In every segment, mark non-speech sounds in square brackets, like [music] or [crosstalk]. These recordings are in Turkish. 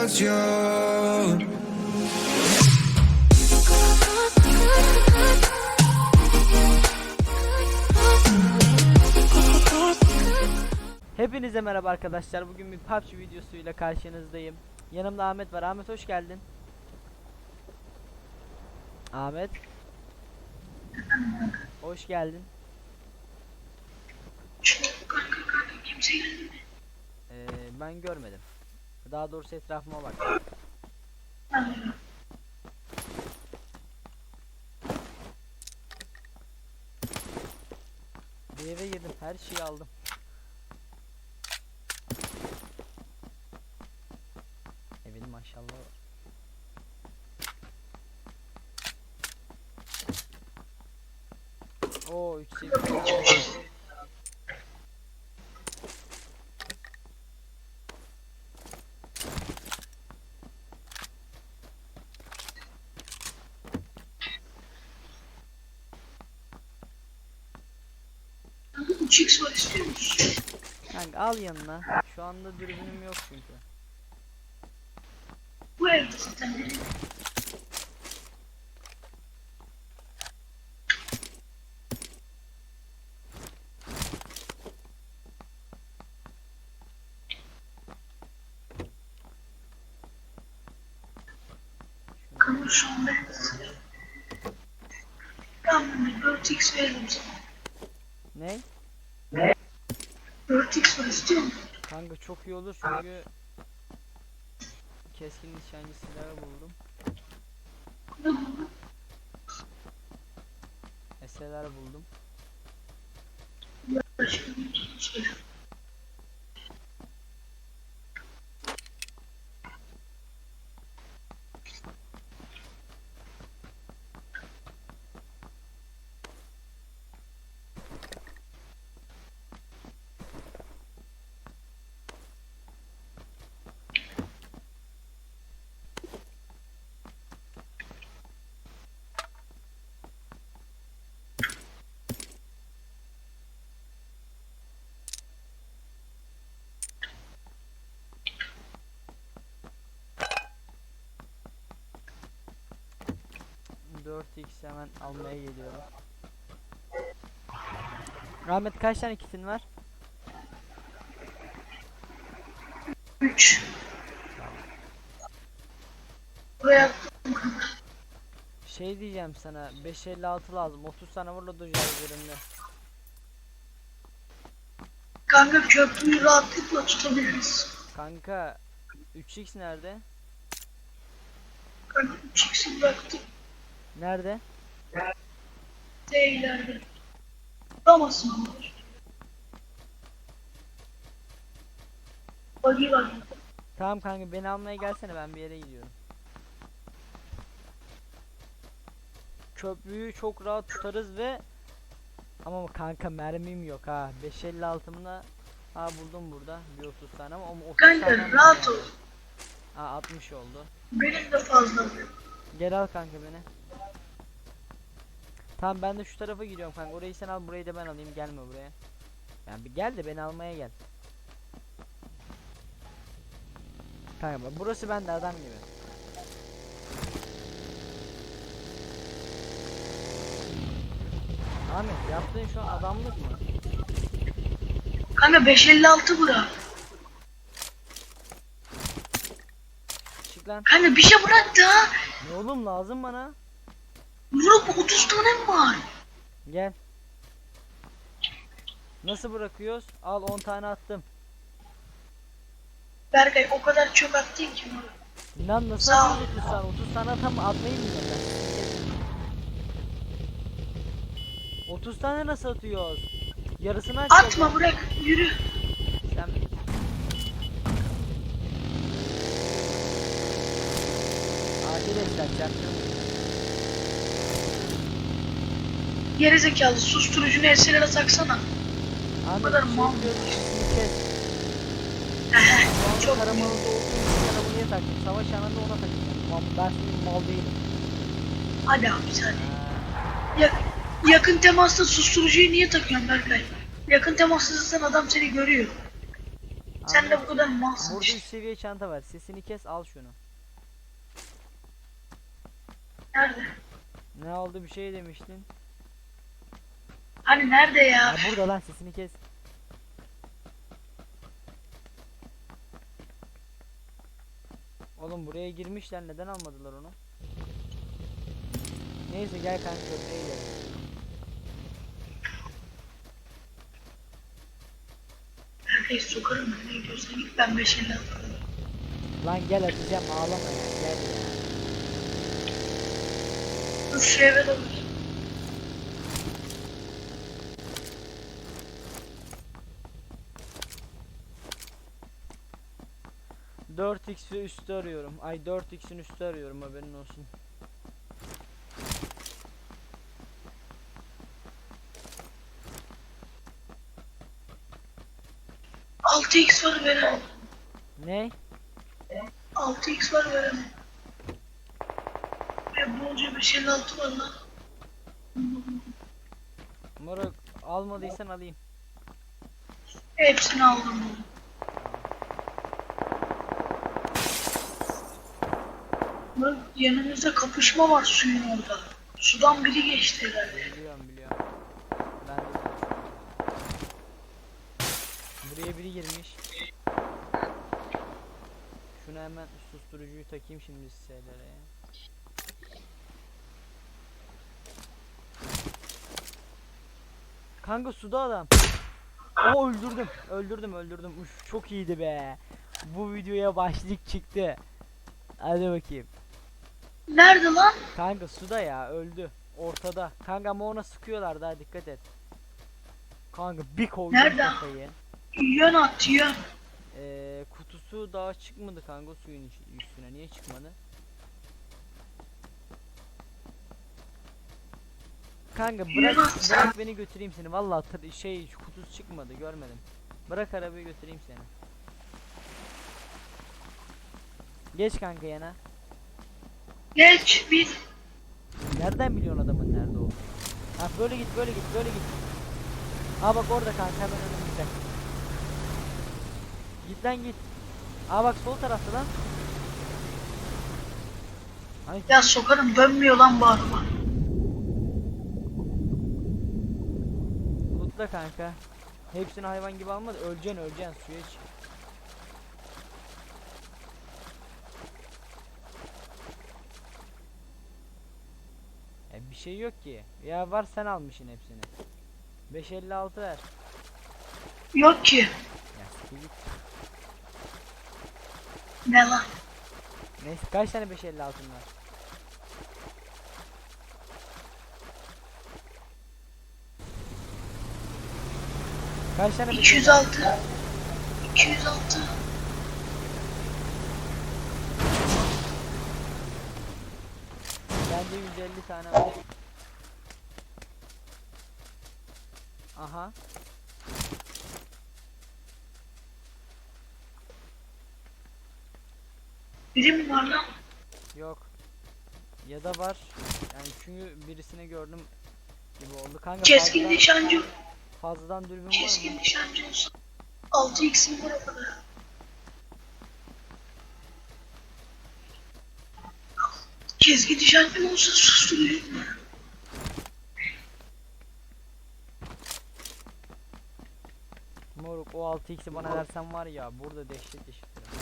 without you. Hepinize merhaba arkadaşlar. Bugün bir PUBG videosuyla karşınızdayım. Yanımda Ahmet var. Ahmet hoş geldin. Ahmet. Hoş geldin. Ee, ben görmedim. Daha doğrusu etrafıma bak. Bir eve girdim. Her şeyi aldım. Evin maşallah var. Oo 3 seviye. Kanka al yanına. Şu anda dürbünüm yok çünkü. Bu evde zaten. Kanka şu anda Ben bir 4x veririm sana. Ne? 4x var istiyor musun? Kanka çok iyi olur çünkü keskin nişancı silahı buldum. SLR buldum. Başka bir şey. Dört x hemen almaya geliyorum. Ahmet kaç tane kitin var? 3 Buraya Şey diyeceğim sana 556 lazım 30 tane vurla dojlar üzerinde. kanka köprüyü rahatlıkla tutabiliriz. Kanka 3x nerede? Kanka 3x'i bıraktık. Nerede? De ileride. Tutamazsın ama. Bagi var. Tamam kanka beni almaya gelsene ben bir yere gidiyorum. Köprüyü çok rahat tutarız ve ama kanka mermim yok ha. 556'mda ha buldum burada bir 30 tane ama o 30 tane Kanka mi rahat ol. Ha 60 oldu. Benim de fazla. Gel al kanka beni. Tamam ben de şu tarafa gidiyorum kanka. Orayı sen al burayı da ben alayım. Gelme buraya. Yani bir gel de beni almaya gel. Kanka bak burası bende adam gibi. Ahmet yaptığın şu an adamlık mı? Kanka 556 bırak. Çık lan. Kanka bir şey bırak da. Ne oğlum lazım bana. Vurup 30 tane mi var? Gel. Nasıl bırakıyoruz? Al 10 tane attım. Berkay o kadar çok attın ki. bunu. Lan nasıl Sağ ol. atıyorsun 30 tane? 30 tane atam atmayayım mı zaten? 30 tane nasıl atıyoruz? Yarısını aç. Atma bırak yürü. Sen... Acil et sen çarptın. Gerizekalı susturucunu eserlere taksana. Ahmet kadar bir şey mal. diyorum, sesini kes. Çok Karamalı olduğu için karabalıya taktım. Savaş anında ona. Mal, ben senin mal değilim. Hadi abi sen. Ya, yakın temasta susturucuyu niye takıyorsun Berkay? Yakın temasta zaten adam seni görüyor. Sen de bu kadar malsın Burada işte. 3 seviye çanta var. Sesini kes al şunu. Nerede? Ne oldu bir şey demiştin? Hani nerede ya? Ya burada lan sesini kes. Oğlum buraya girmişler neden almadılar onu? Neyse gel kanka köprüye gidelim. Herkes sokarım ben ne gidiyorsan git ben beş elli atarım. Lan gel atacağım ağlama ya gel ya. Şu eve doğru. Dört x ve üstü arıyorum. Ay 4x'in üstü arıyorum haberin olsun. Altı x var veremem. Ne? Altı x var veremem. Ve bolca beş elli altı var lan. Moruk almadıysan alayım. Hepsini aldım. Yanımızda kapışma var suyun orada. Sudan biri geçti herhalde. Biliyorum biliyorum. Ben de. Buraya biri girmiş. Şunu hemen susturucuyu takayım şimdi şeylere. Kanka suda adam. O öldürdüm. Öldürdüm öldürdüm. Uf çok iyiydi be. Bu videoya başlık çıktı. Hadi bakayım. Nerede lan? Kanka suda ya öldü. Ortada. Kanka ama ona sıkıyorlar daha dikkat et. Kanka bir koydum Nerede? kafayı. Yön at yön. Ee, kutusu daha çıkmadı kanka suyun iç- üstüne. Niye çıkmadı? Kanka bırak bırak beni götüreyim seni. Vallahi tır- şey kutusu çıkmadı görmedim. Bırak arabayı götüreyim seni. Geç kanka yana. Geç bir. Nereden biliyorsun adamın nerede olduğunu? Ha böyle git böyle git böyle git. Ha bak orada kanka hemen önümüzde. Git lan git. Ha bak sol tarafta lan. Ay Ya sokarım dönmüyor lan bu araba. lootla kanka. Hepsini hayvan gibi alma da öleceksin öleceksin suya çık. Şey yok ki. Ya var sen almışsın hepsini. 556 ver. Yok ki. Ya siktir git. Ne lan? Neyse kaç tane 556 var? Kaç tane 556 206. 206. Bende 150 tane var. Aha. Biri mi var lan? Yok. Ya da var. Yani çünkü birisini gördüm gibi oldu. Kanka Keskin fazladan, nişancı. fazladan dürbün var Keskin mı? nişancı olsa. 6 x'im var o kadar. Keskin nişancı olsa susturuyor. Moruk o 6x'i bana versen var ya burada dehşet yaşatırım.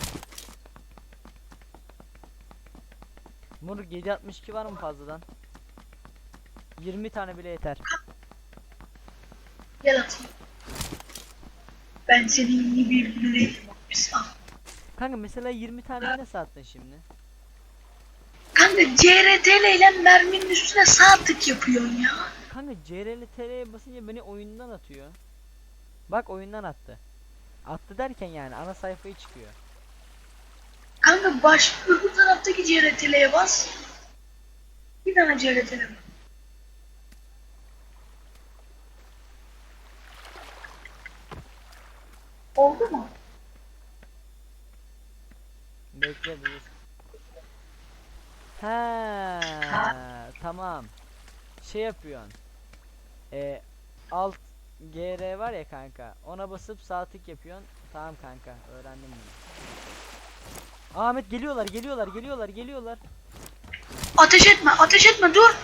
Moruk 762 var mı fazladan? 20 tane bile yeter. Gel atayım. Ben senin gibi değilim. Biz al. Kanka mesela 20 tane ne sattın şimdi? Kanka CRTL ile merminin üstüne sağ tık yapıyorsun ya. Kanka CRL TR'ye basınca beni oyundan atıyor. Bak oyundan attı. Attı derken yani ana sayfayı çıkıyor. Kanka baş öbür taraftaki CRTL'ye bas. Bir tane CRTL bas. Oldu mu? Bekle buyur. Ha tamam. Şey yapıyorsun. E, alt GR var ya kanka. Ona basıp sağ tık yapıyorsun. Tamam kanka. Öğrendim bunu. Ahmet geliyorlar, geliyorlar, geliyorlar, geliyorlar. Ateş etme, ateş etme dur.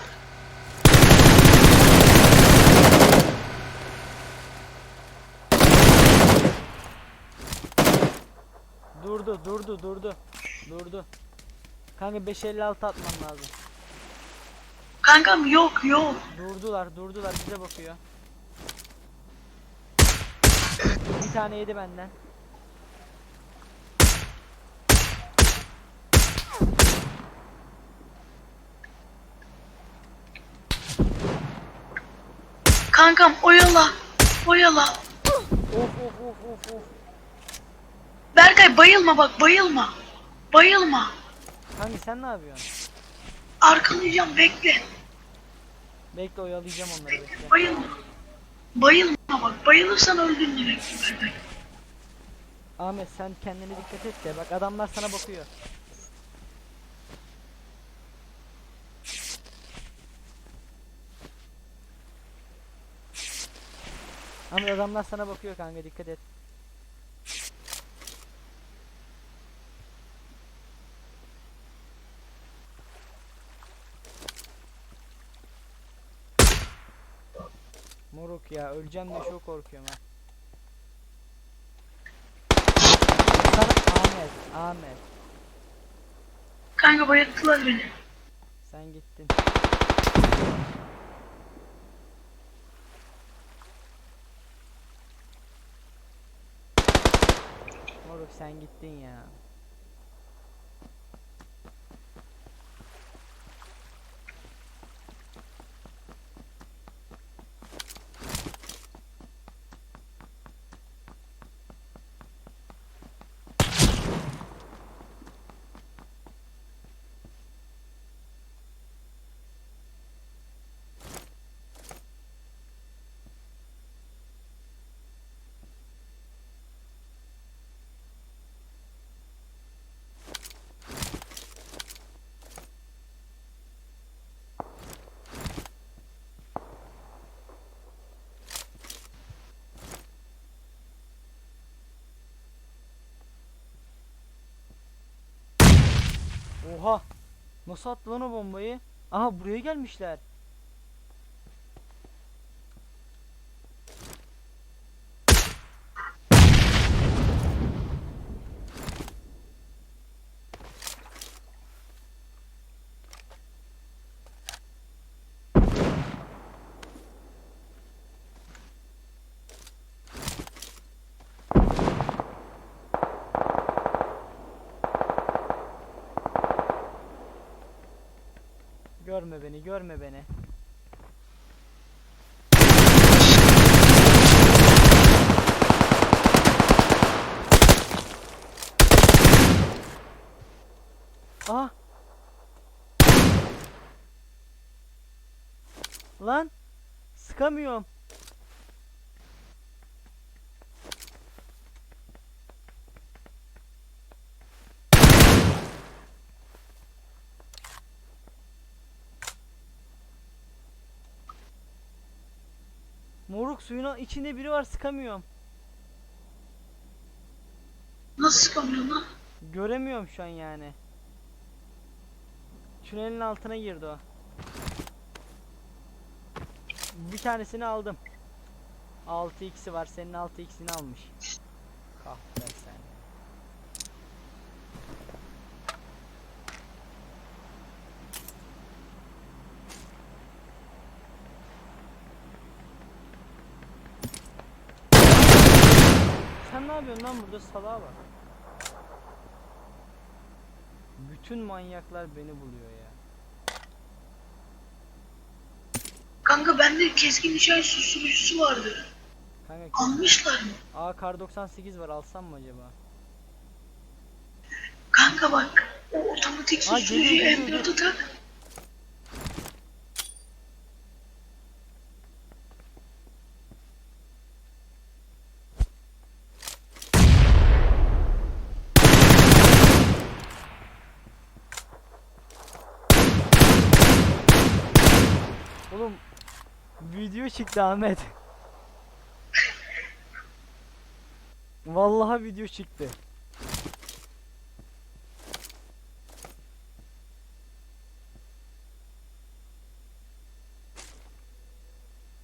Durdu, durdu, durdu. Durdu. Kanka 556 atman lazım. Kankam yok yok. Durdular, durdular. Bize bakıyor. Bir tane yedi benden. Kankam oyala. Oyala. Of of of of of. Berkay bayılma bak bayılma. Bayılma. Kanka sen ne yapıyorsun? Arkalayacağım bekle. Bekle oyalayacağım onları bekle. Bayılma. Bayılma bak. Bayılırsan öldün direkt. Ahmet sen kendine dikkat et de bak adamlar sana bakıyor. Ahmet adamlar sana bakıyor kanka dikkat et. Moruk ya öleceğim de çok korkuyorum ha. Sana Ahmet, Ahmet. Kanka bayılttılar beni. Sen gittin. Moruk sen gittin ya. Oha! Nasıl attı lan o bombayı? Aha buraya gelmişler. Görme beni, görme beni. Aha! Lan! Sıkamıyorum. Moruk suyun içinde biri var sıkamıyorum. Nasıl sıkamıyorsun lan? Göremiyorum şu an yani. Tünelin altına girdi o. Bir tanesini aldım. 6x'i var. Senin 6x'ini almış. Kahpe sen. Sen ne yapıyorsun lan burada salağa bak. Bütün manyaklar beni buluyor ya. Kanka bende keskin nişan susturucusu vardı. Kanka Almışlar mı? Aa kar 98 var alsam mı acaba? Kanka bak. O otomatik Aa, susturucuyu geliyor, geliyor, M4'e tak. Oğlum video çıktı Ahmet. Vallahi video çıktı.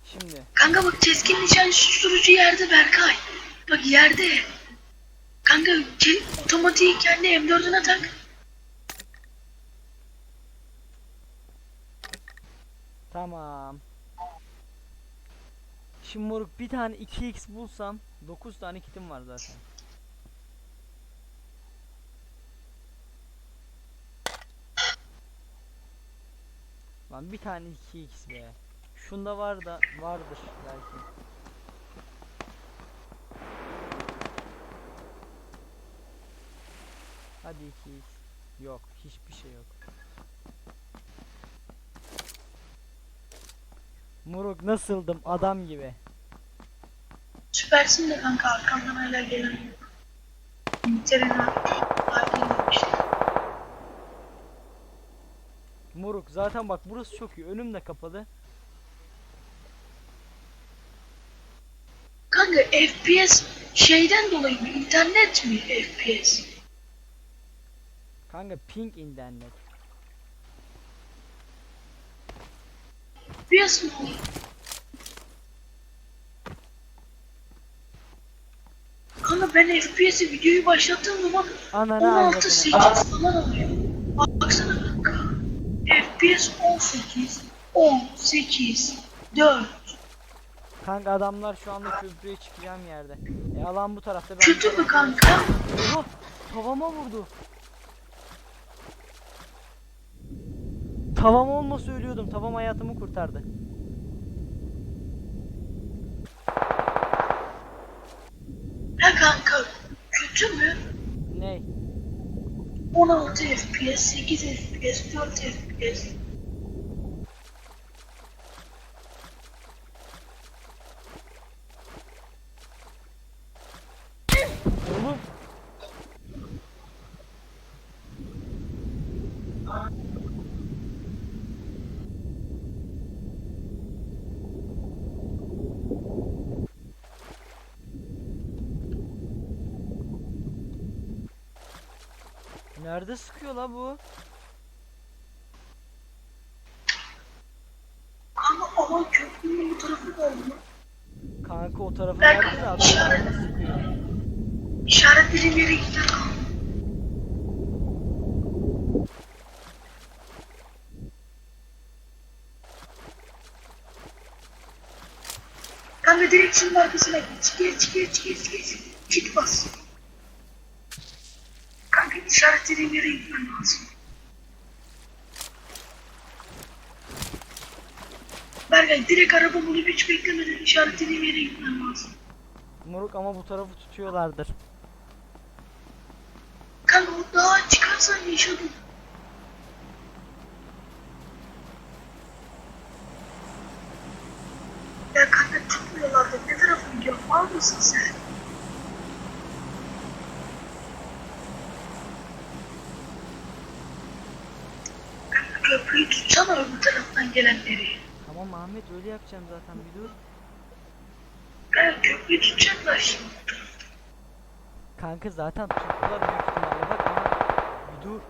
Şimdi Kanka bak keskin nişan susturucu yerde Berkay. Bak yerde. Kanka ke- otomatik kendi M4'üne tak. tamam. Şimdi moruk bir tane 2x bulsam 9 tane kitim var zaten. Lan bir tane 2x be. Şunda var da vardır belki. Hadi 2x. Yok, hiçbir şey yok. Moruk nasıldım adam gibi. Süpersin de kanka arkamdan hala gelen. İngiltere'nin işte. Moruk zaten bak burası çok iyi. Önüm de kapalı. Kanka FPS şeyden dolayı mı? İnternet mi FPS? Kanka ping internet. FPS mi? Kanka ben FPS'i videoyu başlattığım zaman Ananı 16 avradını. 8 falan alıyor. Baksana kanka. FPS 18 10 8 4 Kanka adamlar şu anda köprüye çıkacağım yerde. E alan bu tarafta. Ben Kötü mü kanka? Oha! Tavama vurdu. Tavam olmasa ölüyordum. Tavam hayatımı kurtardı. Ha kanka. Kötü mü? Ney? 16 FPS, 8 FPS, 4 FPS. Nerede sıkıyor la bu? Ama ama köprünün bu tarafı da oldu. Kanka o tarafa Ben nerede de adam nerede sıkıyor? İşaretlediğim yere gider kanka. Kanka direkt şunun arkasına geç, geç, geç, geç, geç. Git bas. İşaretlediğim yere gitmem lazım. Berkay direkt araba bulup hiç beklemeden işaretlediğim yere gitmem lazım. Moruk ama bu tarafı tutuyorlardır. Kanka o dağa çıkarsan yaşadın. Ya kanka tutmuyorlar da ne tarafı gidiyor? Mal mısın sen? Köprüyü tutsana öbür taraftan gelenleri. Tamam Ahmet öyle yapacağım zaten bir dur. Kanka köprüyü tutacaklar şimdi. Kanka zaten tuttular büyük ihtimalle bak ama bir dur.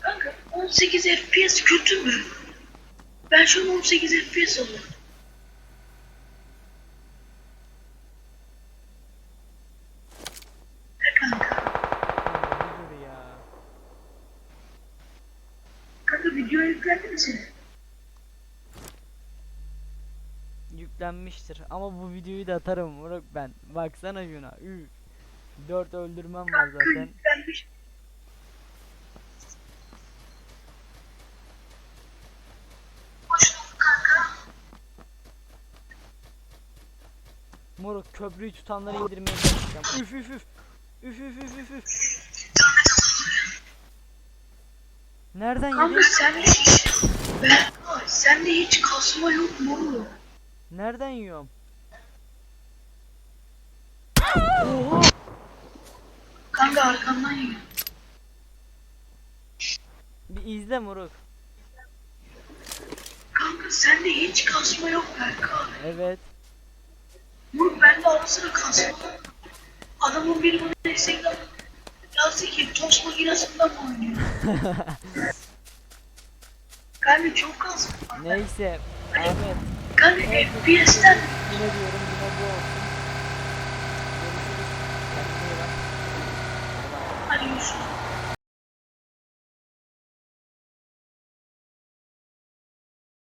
Kanka 18 FPS kötü mü? Ben şu an 18 FPS alıyorum. Ya kanka. Kanka bir dur ya. Kanka video yüklendi mi senin? Yüklenmiştir ama bu videoyu da atarım Murat ben. Baksana şuna. Üf. 4 öldürmem var zaten. Moruk köprüyü tutanları indirmeye çalışacağım. Üf üf üf. Üf üf üf üf üf. Nereden Kanka yedi? sende hiç... Berkay sende hiç kasma yok mu? Nereden yiyorum? Oha! Kanka arkamdan yiyor. Bir izle Moruk. Kanka sende hiç kasma yok Berkay. Evet. Moruk ben de ara sıra kasma. Adamın biri bana Instagram yazdı ki tost makinesinden mi oynuyor? [laughs] Kanka çok kasma. Neyse Ahmet Kanka FPS'ten yine diyorum yine bu